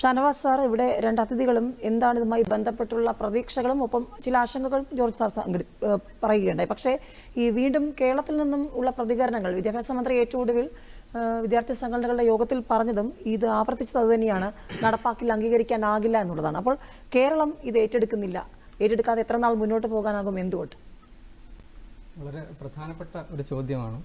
Shanavas sir ഇവിടെ രണ്ട് അതിഥികളും എന്താണ് ഇതുമായി ബന്ധപ്പെട്ടുള്ള പ്രതീക്ഷകളും ഒപ്പം ചില ആശങ്കകളും ജോർജ് സാർ പറയുകയുണ്ടായി. പക്ഷേ ഈ വീണ്ടും കേരളത്തിൽ നിന്നും ഉള്ള പ്രതികരണങ്ങൾ വിദ്യാഭ്യാസ മന്ത്രി ഏറ്റവും വിദ്യാർത്ഥി സംഘടനകളുടെ യോഗത്തിൽ പറഞ്ഞതും ഇത് ആവർത്തിച്ചത് അതുതന്നെയാണ് നടപ്പാക്കിൽ അംഗീകരിക്കാനാകില്ല എന്നുള്ളതാണ്. അപ്പോൾ കേരളം ഇത് ഏറ്റെടുക്കുന്നില്ല. ഏറ്റെടുക്കാതെ എത്ര നാൾ മുന്നോട്ട് പോകാനാകും എന്തുകൊണ്ട്? വളരെ പ്രധാനപ്പെട്ട ഒരു ചോദ്യമാണ്.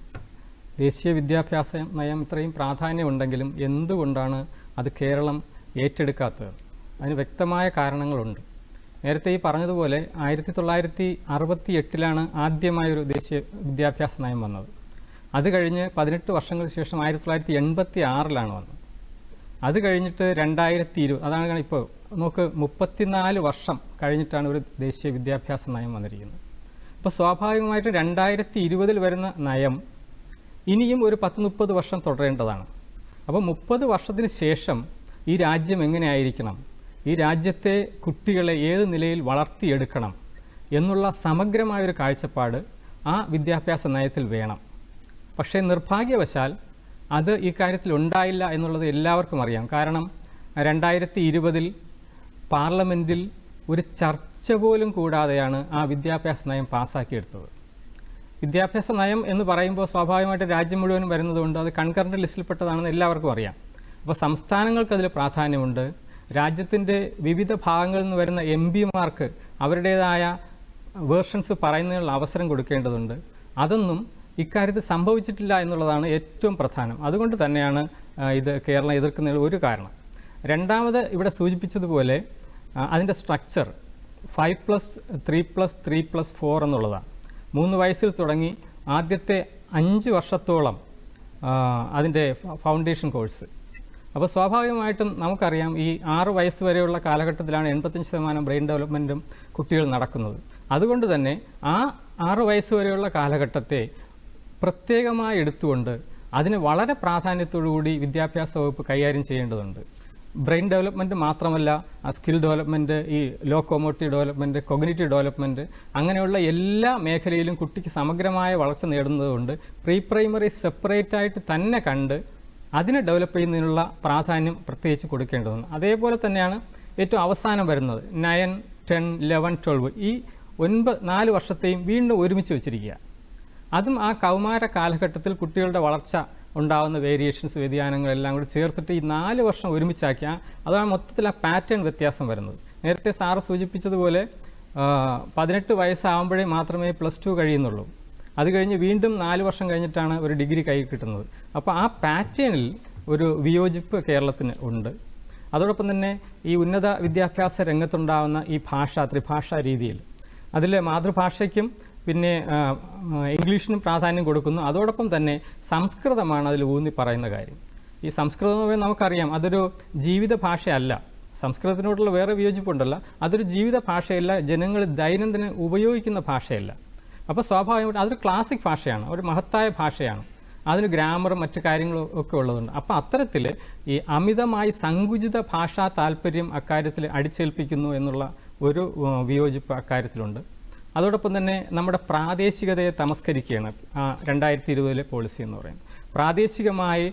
ദേശീയ വിദ്യാഭ്യാസ നയം ഇത്രയും പ്രാധാന്യമുണ്ടെങ്കിലും എന്തുകൊണ്ടാണ് അത് കേരളം ഏറ്റെടുക്കാത്തത്. അതിന് വ്യക്തമായ കാരണങ്ങളുണ്ട്. നേരത്തെ ഈ പറഞ്ഞതുപോലെ ആയിരത്തി തൊള്ളായിരത്തി അറുപത്തി എട്ടിലാണ് ആദ്യമായൊരു ദേശീയ വിദ്യാഭ്യാസ നയം വന്നത്. അത് കഴിഞ്ഞ് പതിനെട്ട് വർഷങ്ങൾക്ക് ശേഷം ആയിരത്തി തൊള്ളായിരത്തി എൺപത്തി ആറിലാണ് വന്നത്. അത് കഴിഞ്ഞിട്ട് രണ്ടായിരത്തി ഇരുപത് അതാണ് ഇപ്പോൾ നോക്ക് മുപ്പത്തിനാല് വർഷം കഴിഞ്ഞിട്ടാണ് ഒരു ദേശീയ വിദ്യാഭ്യാസ നയം വന്നിരിക്കുന്നത്. അപ്പോൾ സ്വാഭാവികമായിട്ടും രണ്ടായിരത്തി ഇരുപതിൽ വരുന്ന നയം ഇനിയും ഒരു പത്ത് മുപ്പത് വർഷം തുടരേണ്ടതാണ്. അപ്പോൾ മുപ്പത് വർഷത്തിന് ശേഷം ഈ രാജ്യം എങ്ങനെയായിരിക്കണം? ഈ രാജ്യത്തെ കുട്ടികളെ ഏത് നിലയിൽ വളർത്തിയെടുക്കണം? എന്നുള്ള സമഗ്രമായൊരു കാഴ്ചപ്പാട് ആ വിദ്യാഭ്യാസ നയത്തിൽ വേണം. പക്ഷേ നിർഭാഗ്യവശാൽ അത് ഈ കാര്യത്തിൽ ഉണ്ടായില്ല എന്നുള്ളത് എല്ലാവർക്കും അറിയാം. കാരണം രണ്ടായിരത്തി ഇരുപതിൽ പാർലമെന്റിൽ ഒരു ചർച്ച പോലും കൂടാതെയാണ് ആ വിദ്യാഭ്യാസ നയം പാസ്സാക്കിയെടുത്തത് വിദ്യാഭ്യാസ നയം എന്ന് പറയുമ്പോൾ സ്വാഭാവികമായിട്ട് രാജ്യം മുഴുവനും വരുന്നതുകൊണ്ട് അത് കൺകറന്റ് ലിസ്റ്റിൽപ്പെട്ടതാണെന്ന് എല്ലാവർക്കും അറിയാം. അപ്പോൾ സംസ്ഥാനങ്ങൾക്ക് അതിൽ പ്രാധാന്യമുണ്ട്. രാജ്യത്തിന്റെ വിവിധ ഭാഗങ്ങളിൽ നിന്ന് വരുന്ന എം പിമാർക്ക് അവരുടേതായ വേർഷൻസ് പറയുന്നതിനുള്ള അവസരം കൊടുക്കേണ്ടതുണ്ട്. അതൊന്നും ഇക്കാര്യത്തിൽ സംഭവിച്ചിട്ടില്ല എന്നുള്ളതാണ് ഏറ്റവും പ്രധാനം. അതുകൊണ്ട് തന്നെയാണ് ഇത് കേരളം എതിർക്കുന്നതിൽ ഒരു കാരണം. രണ്ടാമത് ഇവിടെ സൂചിപ്പിച്ചതുപോലെ അതിന്റെ structure five plus three plus three plus four എന്നുള്ളതാണ്. മൂന്ന് വയസ്സിൽ തുടങ്ങി ആദ്യത്തെ അഞ്ച് വർഷത്തോളം അതിന്റെ ഫൗണ്ടേഷൻ കോഴ്സ്. അപ്പോൾ സ്വാഭാവികമായിട്ടും നമുക്കറിയാം ഈ ആറ് വയസ്സ് വരെയുള്ള കാലഘട്ടത്തിലാണ് എൺപത്തഞ്ച് ശതമാനം ബ്രെയിൻ ഡെവലപ്മെന്റും കുട്ടികൾ നടക്കുന്നത്. അതുകൊണ്ട് തന്നെ ആ ആറ് വയസ്സ് വരെയുള്ള കാലഘട്ടത്തെ പ്രത്യേകമായി എടുത്തുകൊണ്ട് അതിന് വളരെ പ്രാധാന്യത്തോടുകൂടി വിദ്യാഭ്യാസ വകുപ്പ് കൈകാര്യം ചെയ്യേണ്ടതുണ്ട്. ബ്രെയിൻ ഡെവലപ്മെന്റ് മാത്രമല്ല ആ സ്കിൽ ഡെവലപ്മെന്റ് ഈ ലോക്കോമോട്ടീവ് ഡെവലപ്മെന്റ് കൊഗ്നേറ്റീവ് ഡെവലപ്മെന്റ് അങ്ങനെയുള്ള എല്ലാ മേഖലയിലും കുട്ടിക്ക് സമഗ്രമായ വളർച്ച നേടുന്നതുകൊണ്ട് പ്രീ പ്രൈമറി സെപ്പറേറ്റ് ആയിട്ട് തന്നെ കണ്ട് അതിനെ ഡെവലപ്പ് ചെയ്യുന്നതിനുള്ള പ്രാധാന്യം പ്രത്യേകിച്ച് കൊടുക്കേണ്ടതുണ്ട്. അതേപോലെ തന്നെയാണ് ഏറ്റവും അവസാനം വരുന്നത് നയൻ ടെൻ ലെവൻ ട്വൽവ് ഈ ഒൻപത് നാല് വർഷത്തെയും വീണ്ടും ഒരുമിച്ച് വെച്ചിരിക്കുക. അതും ആ കൗമാര കാലഘട്ടത്തിൽ കുട്ടികളുടെ വളർച്ച ഉണ്ടാകുന്ന വേരിയേഷൻസ് വ്യതിയാനങ്ങളെല്ലാം കൂടി ചേർത്തിട്ട് ഈ നാല് വർഷം ഒരുമിച്ചാക്കിയാൽ അതാണ് മൊത്തത്തിൽ ആ പാറ്റേൺ വ്യത്യാസം വരുന്നത്. നേരത്തെ സാറ് സൂചിപ്പിച്ചതുപോലെ പതിനെട്ട് വയസ്സാകുമ്പോഴേ മാത്രമേ പ്ലസ് ടു കഴിയുന്നുള്ളൂ. അത് കഴിഞ്ഞ് വീണ്ടും നാല് വർഷം കഴിഞ്ഞിട്ടാണ് ഒരു ഡിഗ്രി കൈ കിട്ടുന്നത്. അപ്പോൾ ആ പാറ്റേണിൽ ഒരു വിയോജിപ്പ് കേരളത്തിന് ഉണ്ട്. അതോടൊപ്പം തന്നെ ഈ ഉന്നത വിദ്യാഭ്യാസ രംഗത്തുണ്ടാകുന്ന ഈ ഭാഷ ത്രിഭാഷാ രീതിയിൽ. അതിൽ മാതൃഭാഷയ്ക്കും പിന്നെ ഇംഗ്ലീഷിനും പ്രാധാന്യം കൊടുക്കുന്നു. അതോടൊപ്പം തന്നെ സംസ്കൃതമാണ് അതിൽ ഊന്നി പറയുന്ന കാര്യം. ഈ സംസ്കൃതം നമുക്കറിയാം അതൊരു ജീവിത ഭാഷയല്ല. സംസ്കൃതത്തിനോടുള്ള വേറെ വിയോജിപ്പുണ്ടല്ല. അതൊരു ജീവിത ഭാഷയല്ല. ജനങ്ങൾ ദൈനംദിനം ഉപയോഗിക്കുന്ന ഭാഷയല്ല. അപ്പോൾ സ്വാഭാവികമായിട്ട് അതൊരു ക്ലാസിക് ഭാഷയാണ് ഒരു മഹത്തായ ഭാഷയാണ്. അതിന് ഗ്രാമറും മറ്റു കാര്യങ്ങളും ഒക്കെ ഉള്ളതുണ്ട്. അപ്പോൾ അത്തരത്തിൽ ഈ അമിതമായി സങ്കുചിത ഭാഷാ താല്പര്യം അക്കാര്യത്തിൽ അടിച്ചേൽപ്പിക്കുന്നു എന്നുള്ള ഒരു വിയോജിപ്പ് അക്കാര്യത്തിലുണ്ട്. അതോടൊപ്പം തന്നെ നമ്മുടെ പ്രാദേശികതയെ തമസ്കരിക്കുകയാണ് രണ്ടായിരത്തി ഇരുപതിലെ പോളിസി എന്ന് പറയുന്നത്. പ്രാദേശികമായി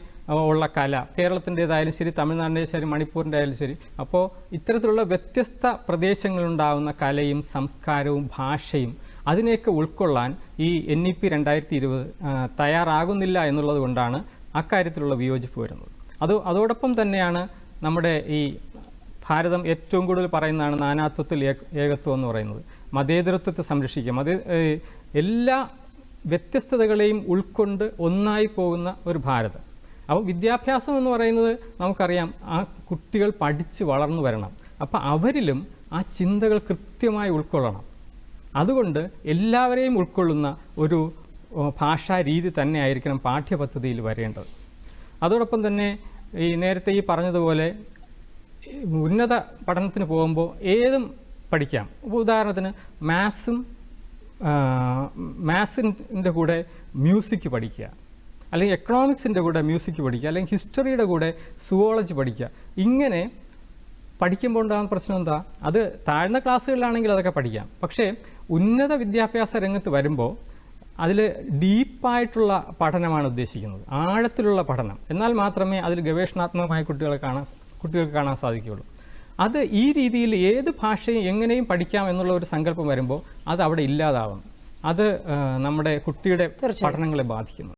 ഉള്ള കല കേരളത്തിന്റെതായാലും ശരി തമിഴ്നാടിന്റെ ശരി മണിപ്പൂരിന്റെ ആയാലും ശരി അപ്പോൾ ഇത്തരത്തിലുള്ള വ്യത്യസ്ത പ്രദേശങ്ങളുണ്ടാകുന്ന കലയും സംസ്കാരവും ഭാഷയും അതിനെയൊക്കെ ഉൾക്കൊള്ളാൻ ഈ എൻ ഇ പി രണ്ടായിരത്തി ഇരുപത് തയ്യാറാകുന്നില്ല എന്നുള്ളത് കൊണ്ടാണ് അക്കാര്യത്തിലുള്ള വിയോജിപ്പ് വരുന്നത്. അത് അതോടൊപ്പം തന്നെയാണ് നമ്മുടെ ഈ ഭാരതം ഏറ്റവും കൂടുതൽ പറയുന്നതാണ് നാനാത്വത്തിൽ ഏകത്വം എന്ന് പറയുന്നത്. മതേതരത്വത്തെ സംരക്ഷിക്കുക. മതേ എല്ലാ വ്യത്യസ്തതകളെയും ഉൾക്കൊണ്ട് ഒന്നായി പോകുന്ന ഒരു ഭാരതം. അപ്പോൾ വിദ്യാഭ്യാസം എന്ന് പറയുന്നത് നമുക്കറിയാം ആ കുട്ടികൾ പഠിച്ച് വളർന്നു വരണം. അപ്പോൾ അവരിലും ആ ചിന്തകൾ കൃത്യമായി ഉൾക്കൊള്ളണം. അതുകൊണ്ട് എല്ലാവരെയും ഉൾക്കൊള്ളുന്ന ഒരു ഭാഷാ രീതി തന്നെ ആയിരിക്കണം പാഠ്യപദ്ധതിയിൽ വരേണ്ടത്. അതോടൊപ്പം തന്നെ ഈ നേരത്തെ ഈ പറഞ്ഞതുപോലെ ഉന്നത പഠനത്തിന് പോകുമ്പോൾ ഏതും പഠിക്കാം. ഉദാഹരണത്തിന് മാത്സും മാത്സിന്റെ കൂടെ മ്യൂസിക് പഠിക്കുക. അല്ലെങ്കിൽ എക്കണോമിക്സിന്റെ കൂടെ മ്യൂസിക് പഠിക്കുക. അല്ലെങ്കിൽ ഹിസ്റ്ററിയുടെ കൂടെ സുവോളജി പഠിക്കുക. ഇങ്ങനെ പഠിക്കുമ്പോൾ ഉണ്ടാകുന്ന പ്രശ്നം എന്താ? അത് താഴ്ന്ന ക്ലാസ്സുകളിലാണെങ്കിൽ അതൊക്കെ പഠിക്കാം. പക്ഷേ ഉന്നത വിദ്യാഭ്യാസ രംഗത്ത് വരുമ്പോൾ അതിൽ ഡീപ്പായിട്ടുള്ള പഠനമാണ് ഉദ്ദേശിക്കുന്നത്. ആഴത്തിലുള്ള പഠനം. എന്നാൽ മാത്രമേ അതിൽ ഗവേഷണാത്മകമായ കുട്ടികളെ കാണാൻ കുട്ടികൾക്ക് കാണാൻ സാധിക്കുകയുള്ളൂ. അത് ഈ രീതിയിൽ ഏത് ഭാഷയും എങ്ങനെയും പഠിക്കാം എന്നുള്ള ഒരു സങ്കല്പം വരുമ്പോൾ അത് അവിടെ ഇല്ലാതാവും അത് നമ്മുടെ കുട്ടിയുടെ പഠനങ്ങളെ ബാധിക്കുന്നു.